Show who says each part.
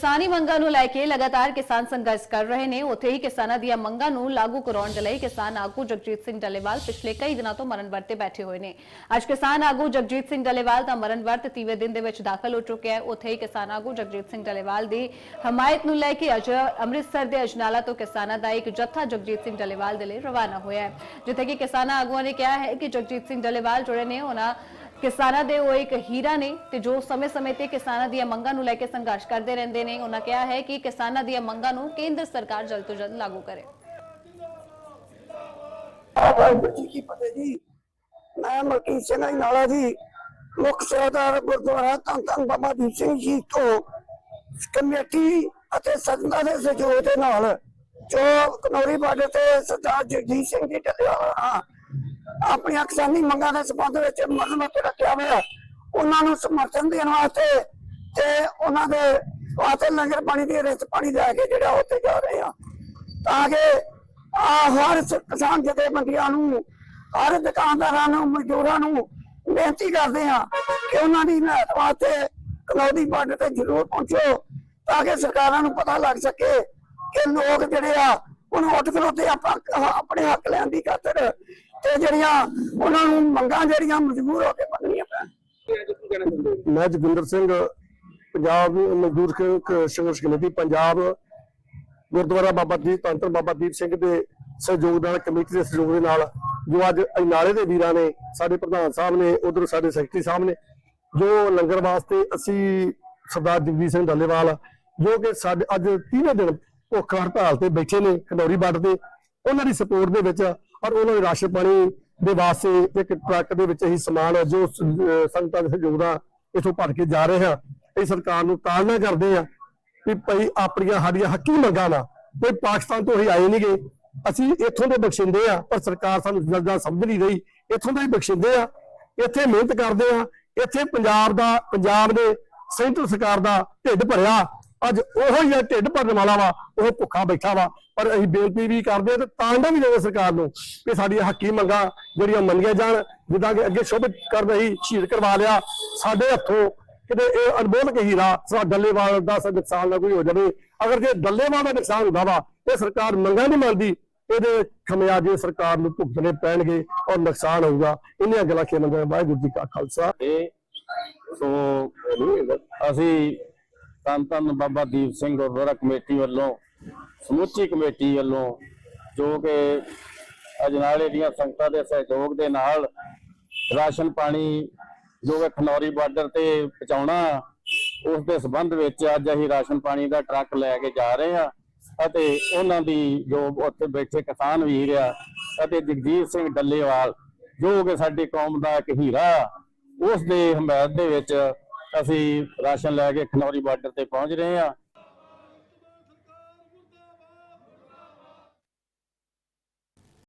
Speaker 1: ਕਿਸਾਨੀ ਮੰਗਾਂ ਨੂੰ ਲੈ ਕੇ ਲਗਾਤਾਰ ਕਿਸਾਨ ਸੰਘਰਸ਼ ਕਰ ਰਹੇ ਨੇ। ਉੱਥੇ ਹੀ ਕਿਸਾਨਾਂ ਦੀਆਂ ਮੰਗਾਂ ਨੂੰ ਲਾਗੂ ਕਰਾਉਣ ਦੇ ਲਈ ਕਿਸਾਨ ਆਗੂ ਜਗਜੀਤ ਸਿੰਘ ਡੱਲੇਵਾਲ ਪਿਛਲੇ ਕਈ ਦਿਨਾਂ ਤੋਂ ਮਰਨ ਵਰਤ ਬੈਠੇ ਹੋਏ ਨੇ। ਅੱਜ ਕਿਸਾਨ ਆਗੂ ਜਗਜੀਤ ਸਿੰਘ ਡੱਲੇਵਾਲ ਦਾ ਮਰਨ ਵਰਤ ਤੀਵੇਂ ਦਿਨ ਦੇ ਵਿੱਚ ਦਾਖਲ ਹੋ ਚੁੱਕਿਆ ਹੈ। ਉੱਥੇ ਹੀ ਕਿਸਾਨ ਆਗੂ ਜਗਜੀਤ ਸਿੰਘ ਡੱਲੇਵਾਲ ਦੀ ਹਮਾਇਤ ਨੂੰ ਲੈ ਕੇ ਅੱਜ ਅੰਮ੍ਰਿਤਸਰ ਦੇ ਅਜਨਾਲਾ ਤੋਂ ਕਿਸਾਨਾਂ ਦਾ ਇੱਕ ਜੱਥਾ ਜਗਜੀਤ ਸਿੰਘ ਡੱਲੇਵਾਲ ਦੇ ਲਈ ਰਵਾਨਾ ਹੋਇਆ ਹੈ। ਜਿੱਥੇ ਕਿ ਕਿਸਾਨਾਂ ਆਗੂਆਂ ਨੇ ਕਿਹਾ ਹੈ ਕਿ ਜਗਜੀਤ ਸਿੰਘ ਡੱਲੇਵਾਲ ਜਿਹੜੇ ਨੇ। ਉਹਨਾਂ ਕਿਸਾਨਾਂ ਦੇ ਉਹ ਇੱਕ ਹੀਰਾ ਨੇ ਤੇ ਜੋ ਸਮੇਂ-ਸਮੇਂ ਤੇ ਕਿਸਾਨਾਂ ਦੀਆਂ ਮੰਗਾਂ ਨੂੰ ਲੈ ਕੇ ਸੰਘਰਸ਼ ਕਰਦੇ ਰਹਿੰਦੇ ਨੇ, ਉਹਨਾਂ ਕਿਹਾ ਹੈ ਕਿ ਕਿਸਾਨਾਂ ਦੀਆਂ ਮੰਗਾਂ ਨੂੰ ਕੇਂਦਰ ਸਰਕਾਰ ਜਲਦ ਤੋਂ ਜਲਦ ਲਾਗੂ ਕਰੇ।
Speaker 2: ਕੀ ਫਤਿਹ ਜੀ? ਮੈਂ ਮਲਕੀਤ ਸਿੰਘ ਨਾਲਾ ਜੀ। ਮੁੱਖ ਸੇਵਾਦਾਰ ਗੁਰਦੁਆਰਾ ਧੰਨ ਧੰਨ ਬਾਬਾ ਦੀਪ ਸਿੰਘ ਜੀ ਤੋਂ ਕਮੇਟੀ ਅਤੇ ਸੰਗਤਾਂ ਦੇ ਸਹਿਯੋਗ ਦੇ ਨਾਲ ਜੋ ਕਨੌਰੀ ਬਾਰਡਰ ਤੇ ਸਰਦਾਰ ਜਗਜੀਤ ਸਿੰਘ ਜੀ ਢੱਲਿਆ ਆਪਣੀਆਂ ਕਿਸਾਨੀ ਮੰਗਾਂ ਦੇ ਸੰਬੰਧ ਵਿੱਚ ਮਜ਼ਮਤ ਰੱਖਿਆ ਹੋਇਆ ਉਹਨਾਂ ਨੂੰ ਸਮਰਥਨ ਦੇਣ ਵਾਸਤੇ ਤੇ ਉਹਨਾਂ ਦੇ ਵਾਸਤੇ ਲੰਗਰ ਪਾਣੀ ਦੀ ਰਿਤ ਪਾਣੀ ਲੈ ਕੇ ਜਿਹੜਾ ਉੱਥੇ ਜਾ ਰਹੇ ਆ। ਤਾਂ ਕਿ ਆ ਹਰ ਕਿਸਾਨ ਜਥੇਬੰਦੀਆਂ ਨੂੰ, ਹਰ ਦੁਕਾਨਦਾਰਾਂ ਨੂੰ, ਮਜ਼ਦੂਰਾਂ ਨੂੰ ਬੇਨਤੀ ਕਰਦੇ ਆ ਕਿ ਉਹਨਾਂ ਦੀ ਮਦਦ ਵਾਸਤੇ ਕਲੌਦੀ ਬਾਰਡਰ ਤੇ ਜ਼ਰੂਰ ਪਹੁੰਚੋ ਤਾਂ ਕਿ ਸਰਕਾਰਾਂ ਨੂੰ ਪਤਾ ਲੱਗ ਸਕੇ ਕਿ ਲੋਕ ਜਿਹੜੇ ਆ ਹੁਣ ਉੱਠ ਖਲੋਤੇ ਆਪਾਂ ਆਪਣੇ ਹੱਕ ਲੈਣ ਦੀ ਖਾਤਰ ਤੇ ਜਿਹੜੀਆਂ ਉਹਨਾਂ ਨੂੰ ਮੰਗਾਂ ਜਿਹੜੀਆਂ ਮਜਬੂਰ ਹੋ ਕੇ ਮੰਨਣੀਆਂ ਪੈਣ।
Speaker 3: ਮੈਂ ਜੋਗਿੰਦਰ ਸਿੰਘ, ਪੰਜਾਬ ਮਜ਼ਦੂਰ ਸੰਘਰਸ਼ ਕਮੇਟੀ, ਪੰਜਾਬ ਗੁਰਦੁਆਰਾ ਬਾਬਾ ਦੀਪ, ਤੰਤਰ ਬਾਬਾ ਦੀਪ ਸਿੰਘ ਦੇ ਸਹਿਯੋਗ ਨਾਲ, ਕਮੇਟੀ ਦੇ ਸਹਿਯੋਗ ਦੇ ਨਾਲ ਜੋ ਅੱਜ ਅਜਨਾਲੇ ਦੇ ਵੀਰਾਂ ਨੇ, ਸਾਡੇ ਪ੍ਰਧਾਨ ਸਾਹਿਬ ਨੇ, ਉਧਰ ਸਾਡੇ ਸੈਕਟਰੀ ਸਾਹਿਬ ਨੇ, ਜੋ ਲੰਗਰ ਵਾਸਤੇ ਅਸੀਂ ਸਰਦਾਰ ਜਗਜੀਤ ਸਿੰਘ ਡੱਲੇਵਾਲ, ਜੋ ਕਿ ਸਾਡੇ ਅੱਜ 30ਵੇਂ ਦਿਨ ਭੁੱਖ ਹੜਤਾਲ ਤੇ ਬੈਠੇ ਨੇ ਖਨੌਰੀ ਬਾਰਡਰ ਤੇ, ਉਹਨਾਂ ਦੀ ਸਪੋਰਟ ਦੇ ਵਿੱਚ ਔਰ ਉਹਨਾਂ ਦੇ ਰਾਸ਼ਨ ਪਾਣੀ ਦੇ ਵਾਸਤੇ ਇੱਕ ਟਰੱਕ ਦੇ ਵਿੱਚ ਹੀ ਸਮਾਨ ਜੋ ਸੰਗਤਾਂ ਦੇ ਸਹਿਯੋਗ ਨਾਲ ਇਥੋਂ ਭਰ ਕੇ ਜਾ ਰਹੇ ਹਾਂ। ਇਹ ਸਰਕਾਰ ਨੂੰ ਤਾਲਨਾ ਕਰਦੇ ਆ ਵੀ ਭਈ ਆਪਣੀਆਂ ਸਾਡੀਆਂ ਹੱਕੀ ਮੰਗਾਂ ਨਾ ਕੋਈ ਪਾਕਿਸਤਾਨ ਤੋਂ ਹੀ ਆਏ ਨਹੀਂਗੇ ਅਸੀਂ ਇੱਥੋਂ ਦੇ ਬਖਸ਼ਿੰਦੇ ਆ ਪਰ ਸਰਕਾਰ ਸਾਨੂੰ ਜਲਦਾ ਸਮਝ ਨਹੀਂ ਰਹੀ। ਇੱਥੋਂ ਦੇ ਹੀ ਬਖਸ਼ਿੰਦੇ ਆ ਇੱਥੇ ਮਿਹਨਤ ਕਰਦੇ ਆ ਇੱਥੇ ਪੰਜਾਬ ਦਾ, ਪੰਜਾਬ ਦੇ ਸੈਂਟਰ ਸਰਕਾਰ ਦਾ ਢਿੱਡ ਭਰਿਆ। ਅੱਜ ਉਹੋ ਹੀ ਆ ਢਿੱਡ ਭਰਨ ਵਾਲਾ ਵਾ, ਉਹ ਭੁੱਖਾ ਬੈਠਾ ਵਾ, ਪਰ ਅਸੀਂ ਬੇਨਤੀ ਵੀ ਕਰਦੇ ਤੇ ਤਾਂਡਾ ਵੀ ਦੇਵੇ ਸਰਕਾਰ ਨੂੰ ਕਿ ਸਾਡੀਆਂ ਹੱਕੀ ਮੰਗਾਂ ਜਿਹੜੀਆਂ ਮੰਨੀਆਂ ਜਾਣ, ਜਿੱਦਾਂ ਕਿ ਅੱਗੇ ਸ਼ੋਭਿਤ ਕਰ ਰਹੀ ਸ਼ਹੀਦ ਕਰਵਾ ਲਿਆ, ਸਾਡੇ ਹੱਥੋਂ ਕਿਤੇ ਇਹ ਅਨਮੋਲ ਕੇ ਹੀਰਾ ਸਾ ਡੱਲੇਵਾਲ ਦਾ ਸਾ ਨੁਕਸਾਨ ਨਾ ਕੋਈ ਹੋ ਜਾਵੇ। ਅਗਰ ਜੇ ਡੱਲੇਵਾਲ ਦਾ ਨੁਕਸਾਨ ਹੁੰਦਾ ਵਾ, ਇਹ ਸਰਕਾਰ ਮੰਗਾਂ ਨਹੀਂ ਮੰਨਦੀ, ਇਹਦੇ ਖਮਿਆਜੇ ਸਰਕਾਰ ਨੂੰ ਭੁਗਤਣੇ ਪੈਣਗੇ ਔਰ ਨੁਕਸਾਨ ਹੋਊਗਾ। ਇੰਨੀਆਂ ਗੱਲਾਂ ਕੇ ਮੰਗਾਂ ਵਾਹਿਗੁਰੂ ਜੀ ਕਾ ਖਾਲਸਾ।
Speaker 4: ਸੋ, ਅਸੀਂ ਧੰਨ ਧੰਨ ਬਾਬਾ ਦੀਪ ਸਿੰਘ ਗੁਰਦੁਆਰਾ ਕਮੇਟੀ ਵੱਲੋਂ ਸਮੁੱਚੀ ਕਮੇਟੀ ਵੱਲੋਂ ਜੋ ਕਿ ਅਜਨਾਲੇ ਦੀਆਂ ਸੰਗਤਾਂ ਦੇ ਸਹਿਯੋਗ ਦੇ ਨਾਲ ਰਾਸ਼ਨ ਪਾਣੀ ਜੋ ਕਿ ਖਨੌਰੀ ਬਾਰਡਰ ਤੇ ਪਹੁੰਚਾਉਣਾ ਉਸ ਦੇ ਸੰਬੰਧ ਵਿੱਚ ਅੱਜ ਅਸੀਂ ਰਾਸ਼ਨ ਪਾਣੀ ਦਾ ਟਰੱਕ ਲੈ ਕੇ ਜਾ ਰਹੇ ਹਾਂ ਅਤੇ ਉਹਨਾਂ ਦੀ ਜੋ ਉੱਥੇ ਬੈਠੇ ਕਿਸਾਨ ਵੀਰ ਆ ਅਤੇ ਜਗਜੀਤ ਸਿੰਘ ਡੱਲੇਵਾਲ ਜੋ ਕਿ ਸਾਡੀ ਕੌਮ ਦਾ ਇੱਕ ਹੀਰਾ ਆ, ਉਸ ਦੇ ਹਮਾਇਤ ਦੇ ਵਿੱਚ ਅਸੀਂ ਰਾਸ਼ਨ ਲੈ ਕੇ ਖਨੌਰੀ ਬਾਰਡਰ ਤੇ ਪਹੁੰਚ ਰਹੇ ਹਾਂ।